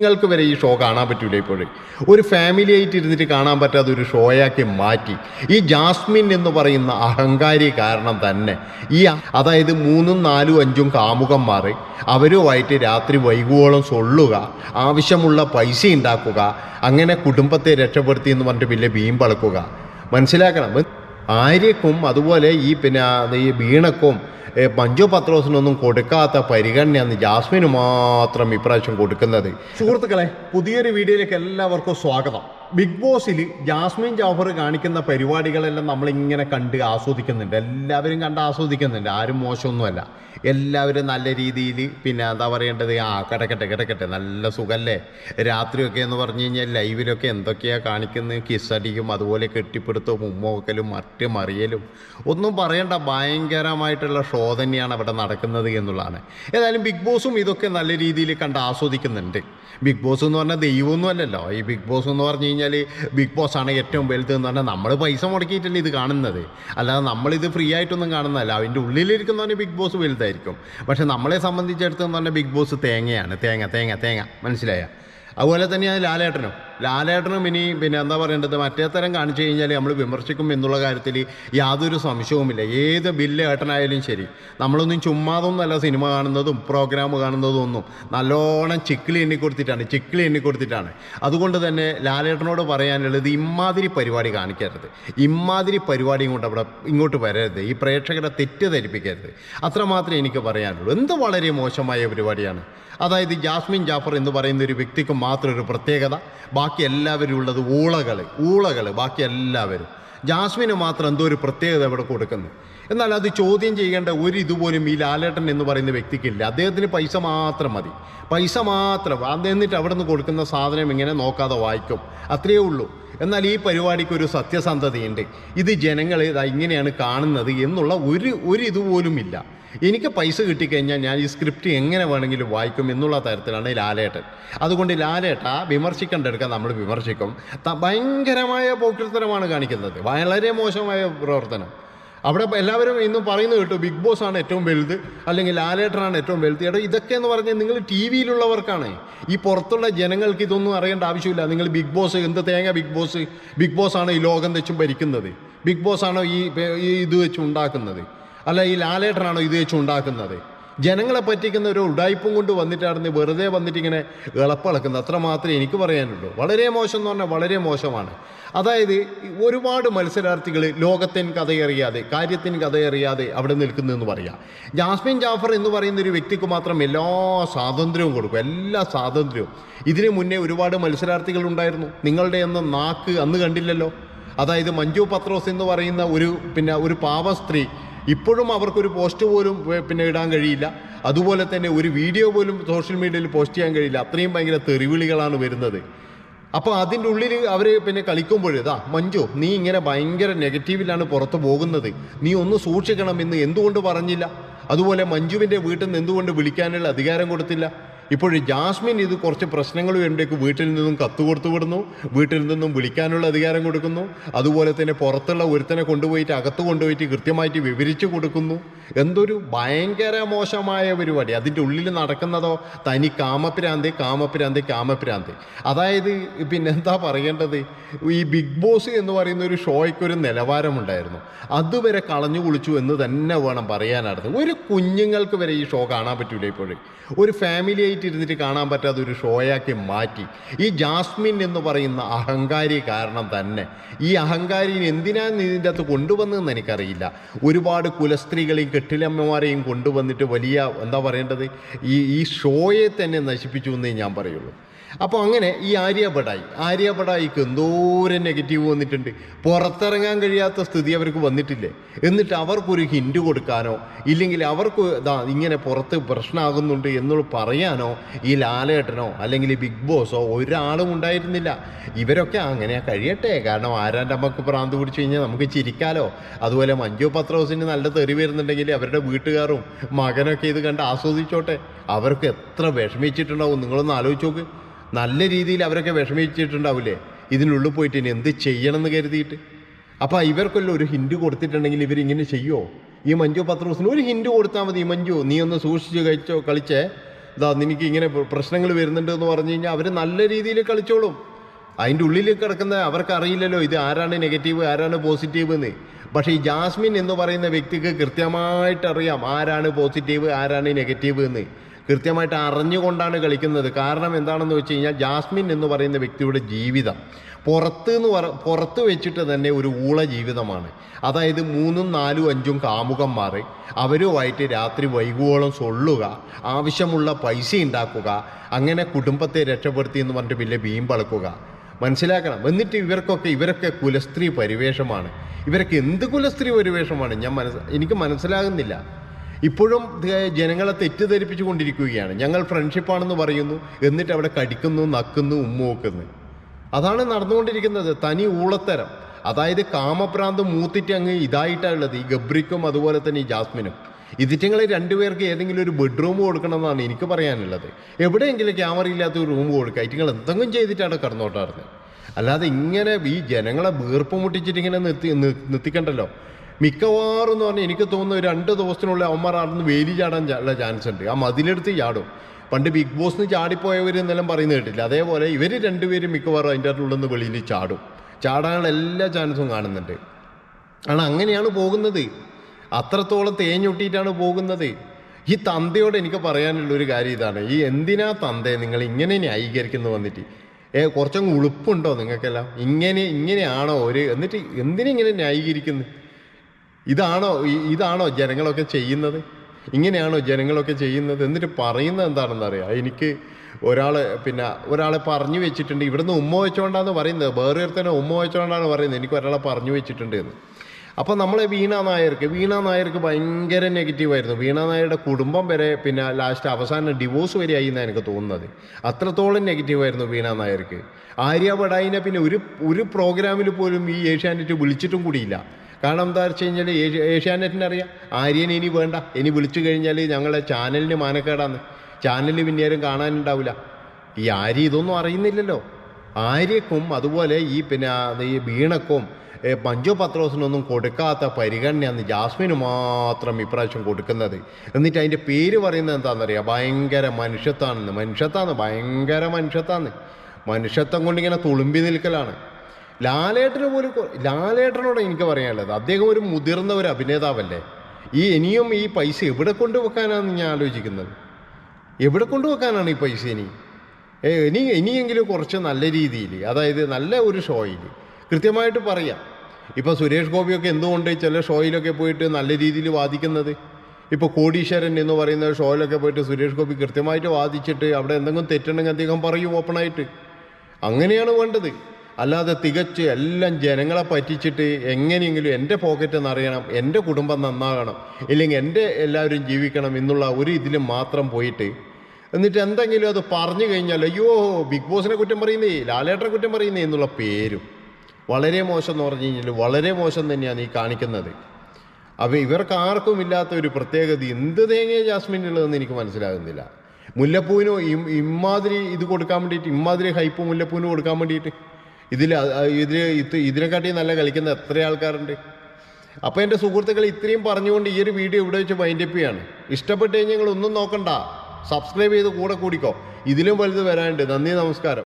നിങ്ങൾക്ക് വരെ ഈ ഷോ കാണാൻ പറ്റൂല ഇപ്പോഴും. ഒരു ഫാമിലി ആയിട്ട് ഇരുന്നിട്ട് കാണാൻ പറ്റാത്ത ഒരു ഷോയാക്കി മാറ്റി. ഈ ജാസ്മിൻ എന്ന് പറയുന്ന അഹങ്കാരി കാരണം തന്നെ ഈ അതായത് മൂന്നും നാലും അഞ്ചും കാമുകന്മാർ അവരുമായിട്ട് രാത്രി വൈകുവോളം സൊള്ളുക ആവശ്യമുള്ള പൈസ ഉണ്ടാക്കുക അങ്ങനെ കുടുംബത്തെ രക്ഷപ്പെടുത്തി എന്ന് പറഞ്ഞിട്ട് പിന്നെ വീമ്പളക്കുക മനസ്സിലാക്കണം? ആര്യക്കും അതുപോലെ ഈ പിന്നെ ഈ വീണക്കും മഞ്ജു പത്രോസിനൊന്നും കൊടുക്കാത്ത പരിഗണനയാണ് ജാസ്മിന് മാത്രം ഇപ്രാവശ്യം കൊടുക്കുന്നത്. സുഹൃത്തുക്കളെ പുതിയൊരു വീഡിയോയിലേക്ക് എല്ലാവർക്കും സ്വാഗതം. ബിഗ് ബോസിൽ ജാസ്മിൻ ജാഫർ കാണിക്കുന്ന പരിപാടികളെല്ലാം നമ്മളിങ്ങനെ കണ്ട് ആസ്വദിക്കുന്നുണ്ട്. എല്ലാവരും കണ്ട് ആസ്വദിക്കുന്നുണ്ട്. ആരും മോശമൊന്നുമല്ല. എല്ലാവരും നല്ല രീതിയിൽ പിന്നെ എന്താ പറയേണ്ടത്? ആ കിടക്കട്ടെ കിടക്കട്ടെ. നല്ല സുഖമല്ലേ രാത്രിയൊക്കെ എന്ന് പറഞ്ഞു കഴിഞ്ഞാൽ ലൈവിലൊക്കെ എന്തൊക്കെയാണ് കാണിക്കുന്നത് കിസ്സടിക്കും അതുപോലെ കെട്ടിപ്പിടുത്തവും ഉമ്മോക്കലും മറ്റ് മറിയലും. ഒന്നും പറയേണ്ട. ഭയങ്കരമായിട്ടുള്ള ഷോ തന്നെയാണ് അവിടെ നടക്കുന്നത് എന്നുള്ളതാണ്. ഏതായാലും ബിഗ് ബോസും ഇതൊക്കെ നല്ല രീതിയിൽ കണ്ട് ആസ്വദിക്കുന്നുണ്ട്. ബിഗ് ബോസ് എന്ന് പറഞ്ഞാൽ ദൈവമൊന്നും അല്ലല്ലോ. ഈ ബിഗ് ബോസ് എന്ന് പറഞ്ഞു കഴിഞ്ഞാൽ ബിഗ് ബോസ് ആണ് ഏറ്റവും വലുത് എന്ന് പറഞ്ഞാൽ നമ്മൾ പൈസ മുടക്കിയിട്ടല്ലേ ഇത് കാണുന്നത്. അല്ലാതെ നമ്മളിത് ഫ്രീ ആയിട്ടൊന്നും കാണുന്നതല്ല. അതിന്റെ ഉള്ളിലിരിക്കുന്നവന് ബിഗ് ബോസ് വലുതായിരിക്കും. പക്ഷെ നമ്മളെ സംബന്ധിച്ചിടത്തെന്ന് പറഞ്ഞാൽ ബിഗ് ബോസ് തേങ്ങയാണ്. തേങ്ങ തേങ്ങ തേങ്ങ. മനസ്സിലായ? അതുപോലെ തന്നെയാണ് ലാലേട്ടനും. ലാലേട്ടനും ഇനി പിന്നെ എന്താ പറയേണ്ടത്? മറ്റേ തരം കാണിച്ചു കഴിഞ്ഞാൽ നമ്മൾ വിമർശിക്കും എന്നുള്ള കാര്യത്തിൽ യാതൊരു സംശയവുമില്ല. ഏത് ബില്ല് ഏട്ടനായാലും ശരി. നമ്മളൊന്നും ചുമ്മാതൊന്നുമല്ല സിനിമ കാണുന്നതും പ്രോഗ്രാം കാണുന്നതും ഒന്നും. നല്ലോണം ചിക്കിളി എണ്ണി കൊടുത്തിട്ടാണ് ചിക്കിളി എണ്ണി കൊടുത്തിട്ടാണ്. അതുകൊണ്ട് തന്നെ ലാലേട്ടനോട് പറയാനുള്ളത് ഇമ്മാതിരി പരിപാടി കാണിക്കരുത്. ഇമ്മാതിരി പരിപാടിയും കൊണ്ട് അവിടെ ഇങ്ങോട്ട് വരരുത്. ഈ പ്രേക്ഷകരെ തെറ്റിദ്ധരിപ്പിക്കരുത്. അത്രമാത്രമേ എനിക്ക് പറയാനുള്ളൂ. എന്ത് വളരെ മോശമായ പരിപാടിയാണ്. അതായത് ജാസ്മിൻ ജാഫർ എന്ന് പറയുന്ന ഒരു വ്യക്തിക്ക് മാത്രം ഒരു പ്രത്യേകത. ബാക്കി എല്ലാവരും ഉള്ളത് ഊളകൾ ഊളകൾ ബാക്കി എല്ലാവരും. ജാസ്മിന് മാത്രം എന്തോ ഒരു പ്രത്യേകത ഇവിടെ കൊടുക്കുന്നു. എന്നാൽ അത് ചോദ്യം ചെയ്യേണ്ട ഒരു ഇതുപോലും ഈ ലാലേട്ടൻ എന്ന് പറയുന്ന വ്യക്തിക്കില്ല. അദ്ദേഹത്തിന് പൈസ മാത്രം മതി. പൈസ മാത്രം. അത് എന്നിട്ട് അവിടെ നിന്ന് കൊടുക്കുന്ന സാധനം ഇങ്ങനെ നോക്കാതെ വായിക്കും. അത്രയേ ഉള്ളൂ. എന്നാൽ ഈ പരിപാടിക്ക് ഒരു സത്യസന്ധതയുണ്ട്. ഇത് ജനങ്ങൾ ഇതാ ഇങ്ങനെയാണ് കാണുന്നത് എന്നുള്ള ഒരു ഒരു ഇതുപോലും ഇല്ല. എനിക്ക് പൈസ കിട്ടിക്കഴിഞ്ഞാൽ ഞാൻ ഈ സ്ക്രിപ്റ്റ് എങ്ങനെ വേണമെങ്കിലും വായിക്കും എന്നുള്ള തരത്തിലാണ് ലാലേട്ടൻ. അതുകൊണ്ട് ലാലേട്ട വിമർശിക്കേണ്ടെടുക്കാൻ നമ്മൾ വിമർശിക്കും. ഭയങ്കരമായ പോക്കിർത്തനമാണ് കാണിക്കുന്നത്. വളരെ മോശമായ പ്രവർത്തനം. അവിടെ എല്ലാവരും ഇന്നും പറയുന്നത് കേട്ടു ബിഗ് ബോസ് ആണ് ഏറ്റവും വലുത് അല്ലെങ്കിൽ ലാലേട്ടനാണ് ഏറ്റവും വലുത് എടോ ഇതൊക്കെ എന്ന് പറഞ്ഞാൽ നിങ്ങൾ ടി വിയിലുള്ളവർക്കാണ്. ഈ പുറത്തുള്ള ജനങ്ങൾക്ക് ഇതൊന്നും അറിയേണ്ട ആവശ്യമില്ല. നിങ്ങൾ ബിഗ് ബോസ് എന്ത് തേങ്ങ ബിഗ് ബോസ് ബിഗ് ബോസ് ആണ് ഈ ലോകം വെച്ചും ഭരിക്കുന്നത്. ബിഗ് ബോസ് ആണോ ഈ ഇത് വെച്ച് ഉണ്ടാക്കുന്നത്. അല്ല ഈ ലാലേട്ടനാണോ ഇത് വെച്ച് ഉണ്ടാക്കുന്നത്? ജനങ്ങളെ പറ്റിക്കുന്ന ഒരു ഉടായ്പും കൊണ്ട് വന്നിട്ടായിരുന്നു വെറുതെ വന്നിട്ട് ഇങ്ങനെ ഇളപ്പിളക്കുന്നത്. അത്ര മാത്രമേ എനിക്ക് പറയാനുള്ളൂ. വളരെ മോശം എന്ന് പറഞ്ഞാൽ വളരെ മോശമാണ്. അതായത് ഒരുപാട് മത്സരാർത്ഥികൾ ലോകത്തിന് കഥയറിയാതെ കാര്യത്തിൻ കഥയറിയാതെ അവിടെ നിൽക്കുന്നതെന്ന് പറയാം. ജാസ്മിൻ ജാഫർ എന്ന് പറയുന്ന ഒരു വ്യക്തിക്ക് മാത്രം എല്ലാ സ്വാതന്ത്ര്യവും കൊടുക്കും. എല്ലാ സ്വാതന്ത്ര്യവും. ഇതിനു മുന്നേ ഒരുപാട് മത്സരാർത്ഥികൾ ഉണ്ടായിരുന്നു. നിങ്ങളുടെ ഒന്നും നാക്ക് അന്ന് കണ്ടില്ലല്ലോ. അതായത് മഞ്ജു പത്രോസ് എന്ന് പറയുന്ന ഒരു പിന്നെ ഒരു പാവ സ്ത്രീ ഇപ്പോഴും അവർക്കൊരു പോസ്റ്റ് പോലും പിന്നെ ഇടാൻ കഴിയില്ല. അതുപോലെ തന്നെ ഒരു വീഡിയോ പോലും സോഷ്യൽ മീഡിയയിൽ പോസ്റ്റ് ചെയ്യാൻ കഴിയില്ല. അത്രയും ഭയങ്കര തെറിവിളികളാണ് വരുന്നത്. അപ്പോൾ അതിന്റെ ഉള്ളിൽ അവർ പിന്നെ കളിക്കുമ്പോൾ ഇതാ മഞ്ജു നീ ഇങ്ങനെ ഭയങ്കര നെഗറ്റീവിലാണ് പുറത്തു പോകുന്നത്. നീ ഒന്ന് സൂക്ഷിക്കണം എന്ന് എന്തുകൊണ്ട് പറഞ്ഞില്ല? അതുപോലെ മഞ്ജുവിന്റെ വീട്ടിൽ നിന്ന് എന്തുകൊണ്ട് വിളിക്കാനുള്ള അധികാരം കൊടുത്തില്ല? ഇപ്പോൾ ജാസ്മിൻ ഇത് കുറച്ച് പ്രശ്നങ്ങൾ വരുമ്പോഴേക്ക് വീട്ടിൽ നിന്നും കത്ത് കൊടുത്തു വിടുന്നു. വീട്ടിൽ നിന്നും വിളിക്കാനുള്ള അധികാരം കൊടുക്കുന്നു. അതുപോലെ തന്നെ പുറത്തുള്ള ഒരുത്തനെ കൊണ്ടുപോയിട്ട് അകത്ത് കൊണ്ടുപോയിട്ട് കൃത്യമായിട്ട് വിവരിച്ചു കൊടുക്കുന്നു. എന്തൊരു ഭയങ്കര മോശമായ പരിപാടി. അതിന്റെ ഉള്ളിൽ നടക്കുന്നതോ തനി കാമപ്രാന്തി കാമപ്രാന്തി കാമപ്രാന്തി. അതായത് പിന്നെ എന്താ പറയേണ്ടത്? ഈ ബിഗ് ബോസ് എന്ന് പറയുന്ന ഒരു ഷോയ്ക്കൊരു നിലവാരമുണ്ടായിരുന്നു. അതുവരെ കളഞ്ഞു കുളിച്ചു എന്ന് തന്നെ വേണം പറയാനായിരുന്നു ഒരു കുഞ്ഞുങ്ങൾക്ക് വരെ ഈ ഷോ കാണാൻ പറ്റൂല ഇപ്പോഴും. ഒരു ഫാമിലി ആയിട്ട് ഇരുന്നിട്ട് കാണാൻ പറ്റാത്ത ഒരു ഷോയാക്കി മാറ്റി. ഈ ജാസ്മിൻ എന്ന് പറയുന്ന അഹങ്കാരി കാരണം തന്നെ. ഈ അഹങ്കാരിനെ എന്തിനാണ് ഇതിന്റെ അകത്ത് കൊണ്ടുവന്നതെന്ന് എനിക്കറിയില്ല. ഒരുപാട് കുലസ്ത്രീകളെയും കെട്ടിലമ്മമാരെയും കൊണ്ടുവന്നിട്ട് വലിയ എന്താ പറയേണ്ടത്? ഈ ഈ ഷോയെ തന്നെ നശിപ്പിച്ചു എന്നേ ഞാൻ പറയുള്ളൂ. അപ്പോൾ അങ്ങനെ ഈ ആര്യപടായി ആര്യപടായിക്ക് എന്തോരം നെഗറ്റീവ് വന്നിട്ടുണ്ട്. പുറത്തിറങ്ങാൻ കഴിയാത്ത സ്ഥിതി അവർക്ക് വന്നിട്ടില്ലേ? എന്നിട്ട് അവർക്കൊരു ഹിൻഡ് കൊടുക്കാനോ ഇല്ലെങ്കിൽ അവർക്ക് ഇതാ ഇങ്ങനെ പുറത്ത് പ്രശ്നമാകുന്നുണ്ട് എന്ന് പറയാനോ ഈ ലാലേട്ടനോ അല്ലെങ്കിൽ ബിഗ് ബോസോ ഒരാളും ഉണ്ടായിരുന്നില്ല. ഇവരൊക്കെ അങ്ങനെ കഴിയട്ടെ. കാരണം ആരാന്റെ അമ്മയ്ക്ക് പ്രാന്ത് പിടിച്ചു കഴിഞ്ഞാൽ നമുക്ക് ചിരിക്കാലോ. അതുപോലെ മഞ്ജു പത്രോസിന് നല്ല തെറി വരുന്നുണ്ടെങ്കിൽ അവരുടെ വീട്ടുകാരും മകനൊക്കെ ഇത് കണ്ട് ആസ്വദിച്ചോട്ടെ. അവർക്ക് എത്ര വിഷമിച്ചിട്ടുണ്ടാവും? നിങ്ങളൊന്ന് ആലോചിച്ച് നോക്ക്. നല്ല രീതിയിൽ അവരൊക്കെ വിഷമിച്ചിട്ടുണ്ടാവില്ലേ ഇതിനുള്ളിൽ പോയിട്ട് ഇനി എന്ത് ചെയ്യണമെന്ന് കരുതിയിട്ട്? അപ്പോൾ ഇവർക്കെല്ലാം ഒരു ഹിൻഡ് കൊടുത്തിട്ടുണ്ടെങ്കിൽ ഇവരിങ്ങനെ ചെയ്യുമോ ഈ മഞ്ജു പത്രോസിന് ഒരു ഹിൻഡ് കൊടുത്താൽ മതി മഞ്ജു നീ ഒന്ന് സൂക്ഷിച്ച് കഴിച്ചോ കളിച്ചേ. ഇതാ നിനക്ക് ഇങ്ങനെ പ്രശ്നങ്ങൾ വരുന്നുണ്ട് എന്ന് പറഞ്ഞു കഴിഞ്ഞാൽ അവർ നല്ല രീതിയിൽ കളിച്ചോളും. അതിന്റെ ഉള്ളിൽ കിടക്കുന്ന അവർക്ക് അറിയില്ലല്ലോ ഇത് ആരാണ് നെഗറ്റീവ് ആരാണ് പോസിറ്റീവ് എന്ന്. പക്ഷേ ഈ ജാസ്മിൻ എന്ന് പറയുന്ന വ്യക്തിക്ക് കൃത്യമായിട്ട് അറിയാം ആരാണ് പോസിറ്റീവ് ആരാണ് നെഗറ്റീവ് എന്ന്. കൃത്യമായിട്ട് അറിഞ്ഞുകൊണ്ടാണ് കളിക്കുന്നത്. കാരണം എന്താണെന്ന് വെച്ച് കഴിഞ്ഞാൽ ജാസ്മിൻ എന്ന് പറയുന്ന വ്യക്തിയുടെ ജീവിതം പുറത്ത് എന്ന് പറ പുറത്ത് വെച്ചിട്ട് തന്നെ ഒരു ഊള ജീവിതമാണ്. അതായത് മൂന്നും നാലും അഞ്ചും കാമുകന്മാർ അവരുമായിട്ട് രാത്രി വൈകുവോളം സൊള്ളുക ആവശ്യമുള്ള പൈസ ഉണ്ടാക്കുക അങ്ങനെ കുടുംബത്തെ രക്ഷപ്പെടുത്തി എന്ന് പറഞ്ഞിട്ട് പിന്നെ വീമ്പളക്കുക മനസ്സിലാക്കണം. എന്നിട്ട് ഇവർക്കൊക്കെ ഇവരൊക്കെ കുലസ്ത്രീ പരിവേഷമാണ്. ഇവരൊക്കെ എന്ത് കുലസ്ത്രീ പരിവേഷമാണ്? ഞാൻ മനസ്സ് എനിക്ക് മനസ്സിലാകുന്നില്ല. ഇപ്പോഴും ജനങ്ങളെ തെറ്റിദ്ധരിപ്പിച്ചു കൊണ്ടിരിക്കുകയാണ്. ഞങ്ങൾ ഫ്രണ്ട്ഷിപ്പാണെന്ന് പറയുന്നു എന്നിട്ട് അവിടെ കടിക്കുന്നു നക്കുന്നു ഉമ്മുവെക്കുന്നു അതാണ് നടന്നുകൊണ്ടിരിക്കുന്നത്. തനി ഊളത്തരം. അതായത് കാമപ്രാന്ത് മൂത്തിട്ട് അങ്ങ് ഇതായിട്ടാണുള്ളത് ഈ ഗബ്രിക്കും അതുപോലെ തന്നെ ഈ ജാസ്മിനും. ഇതിറ്റങ്ങളെ രണ്ടുപേർക്ക് ഏതെങ്കിലും ഒരു ബെഡ്റൂം കൊടുക്കണമെന്നാണ് എനിക്ക് പറയാനുള്ളത്. എവിടെയെങ്കിലും ക്യാമറ ഇല്ലാത്ത ഒരു റൂം കൊടുക്കുക. ഇറ്റങ്ങൾ എന്തെങ്കിലും ചെയ്തിട്ടാണ് കടന്നോട്ടാറുന്നത് അല്ലാതെ ഇങ്ങനെ ഈ ജനങ്ങളെ വീർപ്പ് മുട്ടിച്ചിട്ട് ഇങ്ങനെ നിർത്തി നിർത്തിക്കണ്ടല്ലോ. മിക്കവാറും എന്ന് പറഞ്ഞാൽ എനിക്ക് തോന്നുന്നു രണ്ട് ദിവസത്തിനുള്ളിൽ അവന്മാർ അവിടുന്ന് വേലി ചാടാൻ ചാൻസ് ഉണ്ട്. ആ മതിലെടുത്ത് ചാടും. പണ്ട് ബിഗ് ബോസിന് ചാടിപ്പോയവർ എന്നെല്ലാം പറയുന്നത് കേട്ടില്ല അതേപോലെ ഇവർ രണ്ടുപേരും മിക്കവാറും അതിന്റെ നിന്ന് വെളിയിൽ ചാടും. ചാടാനുള്ള എല്ലാ ചാൻസും കാണുന്നുണ്ട്. ആണ് അങ്ങനെയാണ് പോകുന്നത്. അത്രത്തോളം തേഞ്ഞൊട്ടിയിട്ടാണ് പോകുന്നത്. ഈ തന്തയോട് എനിക്ക് പറയാനുള്ള ഒരു കാര്യം ഇതാണ്. ഈ എന്തിനാ തന്തയെ നിങ്ങൾ ഇങ്ങനെ ന്യായീകരിക്കുന്നു വന്നിട്ട്? ഏ കുറച്ചങ്ങ് ഉളുപ്പുണ്ടോ നിങ്ങൾക്കെല്ലാം? ഇങ്ങനെ ഇങ്ങനെയാണോ ഒരു എന്നിട്ട് എന്തിനിങ്ങനെ ന്യായീകരിക്കുന്നു? ഇതാണോ ഇതാണോ ജനങ്ങളൊക്കെ ചെയ്യുന്നത്? ഇങ്ങനെയാണോ ജനങ്ങളൊക്കെ ചെയ്യുന്നത്? എന്നിട്ട് പറയുന്നത് എന്താണെന്ന് അറിയാം? എനിക്ക് ഒരാൾ പിന്നെ ഒരാളെ പറഞ്ഞു വെച്ചിട്ടുണ്ട്. ഇവിടുന്ന് ഉമ്മ വെച്ചോണ്ടാന്ന് പറയുന്നത്. വേറെ തന്നെ ഉമ്മ വെച്ചോണ്ടാണ് പറയുന്നത്. എനിക്ക് ഒരാളെ പറഞ്ഞു വെച്ചിട്ടുണ്ട് എന്ന്. അപ്പോൾ നമ്മളെ വീണ നായർക്ക് വീണ നായർക്ക് ഭയങ്കര നെഗറ്റീവായിരുന്നു വീണ നായരുടെ കുടുംബം വരെ പിന്നെ ലാസ്റ്റ് അവസാനം ഡിവോഴ്സ് വരെ ആയി എന്നാണ് എനിക്ക് തോന്നുന്നത്. അത്രത്തോളം നെഗറ്റീവായിരുന്നു വീണ നായർക്ക്. ആര്യ ബഡായിനെ പിന്നെ ഒരു ഒരു പ്രോഗ്രാമിൽ പോലും ഈ ഏഷ്യാനെറ്റ് വിളിച്ചിട്ടും കൂടിയില്ല. കാരണം എന്താ വെച്ച് കഴിഞ്ഞാൽ ഏഷ്യാനെറ്റിന് അറിയാം. ആര്യനെ ഇനി വേണ്ട. ഇനി വിളിച്ചു കഴിഞ്ഞാൽ ഞങ്ങളെ ചാനലിന് മാനക്കേടാന്ന്. ചാനലിൽ പിന്നെ ആരും കാണാനുണ്ടാവില്ല ഈ ആര്യ ഇതൊന്നും അറിയുന്നില്ലല്ലോ. ആര്യക്കും അതുപോലെ ഈ പിന്നെ ഈ വീണക്കും പഞ്ചോ പത്രോസിനൊന്നും കൊടുക്കാത്ത പരിഗണനയാണ് ജാസ്മിന് മാത്രം ഇപ്രാവശ്യം കൊടുക്കുന്നത്. എന്നിട്ട് അതിന്റെ പേര് പറയുന്നത് എന്താണെന്നറിയാം ഭയങ്കര മനുഷ്യത്താണെന്ന് മനുഷ്യത്താന്ന് ഭയങ്കര മനുഷ്യത്താന്ന് മനുഷ്യത്വം കൊണ്ടിങ്ങനെ തുളുമ്പി നിൽക്കലാണ്. ലാലേട്ടന് പോലും ലാലേട്ടനോട് എനിക്ക് പറയാനുള്ളത്. അദ്ദേഹം ഒരു മുതിർന്ന ഒരു അഭിനേതാവല്ലേ. ഈ ഇനിയും ഈ പൈസ എവിടെ കൊണ്ടുവെക്കാനാണ് ഞാൻ ആലോചിക്കുന്നത്. എവിടെ കൊണ്ടുവെക്കാനാണ് ഈ പൈസ ഇനി? ഇനി ഇനിയെങ്കിലും കുറച്ച് നല്ല രീതിയിൽ അതായത് നല്ല ഒരു ഷോയിൽ. കൃത്യമായിട്ട് പറയാം. ഇപ്പോൾ സുരേഷ് ഗോപിയൊക്കെ എന്തുകൊണ്ട് ചില ഷോയിലൊക്കെ പോയിട്ട് നല്ല രീതിയിൽ വാദിക്കുന്നത്? ഇപ്പോൾ കോടീശ്വരൻ എന്ന് പറയുന്ന ഷോയിലൊക്കെ പോയിട്ട് സുരേഷ് ഗോപി കൃത്യമായിട്ട് വാദിച്ചിട്ട് അവിടെ എന്തെങ്കിലും തെറ്റുണ്ടെങ്കിൽ അദ്ദേഹം പറയും ഓപ്പണായിട്ട് അങ്ങനെയാണ് വേണ്ടത്. അല്ലാതെ തികച്ച് എല്ലാം ജനങ്ങളെ പറ്റിച്ചിട്ട് എങ്ങനെയെങ്കിലും എന്റെ പോക്കറ്റ് നിറയണം എന്റെ കുടുംബം നന്നാകണം ഇല്ലെങ്കിൽ എന്റെ എല്ലാവരും ജീവിക്കണം എന്നുള്ള ഒരു ഇതിൽ മാത്രം പോയിട്ട് എന്നിട്ട് എന്തെങ്കിലും അത് പറഞ്ഞു കഴിഞ്ഞാൽ അയ്യോ ബിഗ് ബോസിനെ കുറ്റം പറയുന്നേ ലാലേട്ടനെ കുറ്റം പറയുന്നേ എന്നുള്ള പേരും വളരെ മോശം എന്ന് പറഞ്ഞു കഴിഞ്ഞാൽ വളരെ മോശം തന്നെയാണ് ഈ കാണിക്കുന്നത്. അപ്പോൾ ഇവർക്ക് ആർക്കും ഇല്ലാത്ത ഒരു പ്രത്യേകത എന്ത് തേങ്ങ ജാസ്മിനുള്ളതെന്ന് എനിക്ക് മനസ്സിലാകുന്നില്ല. മുല്ലപ്പൂവിനോ ഇമാതിരി ഇത് കൊടുക്കാൻ വേണ്ടിയിട്ട് ഇമ്മാതിരി ഹൈപ്പ് മുല്ലപ്പൂവിന് കൊടുക്കാൻ വേണ്ടിയിട്ട് ഇതിൽ ഇതിൽ ഇത് ഇതിനെക്കാട്ടി നല്ല കളിക്കുന്ന എത്ര ആൾക്കാരുണ്ട്? അപ്പോൾ എന്റെ സുഹൃത്തുക്കൾ ഇത്രയും പറഞ്ഞുകൊണ്ട് ഈ ഒരു വീഡിയോ ഇവിടെ വെച്ച് വൈൻഡപ്പ് ചെയ്യാണ്. ഇഷ്ടപ്പെട്ട് കഴിഞ്ഞാൽ നിങ്ങൾ ഒന്നും നോക്കണ്ട. സബ്സ്ക്രൈബ് ചെയ്ത് കൂടെ കൂടിക്കോ. ഇതിലും വലുത് വരാനുണ്ട്. നന്ദി നമസ്കാരം.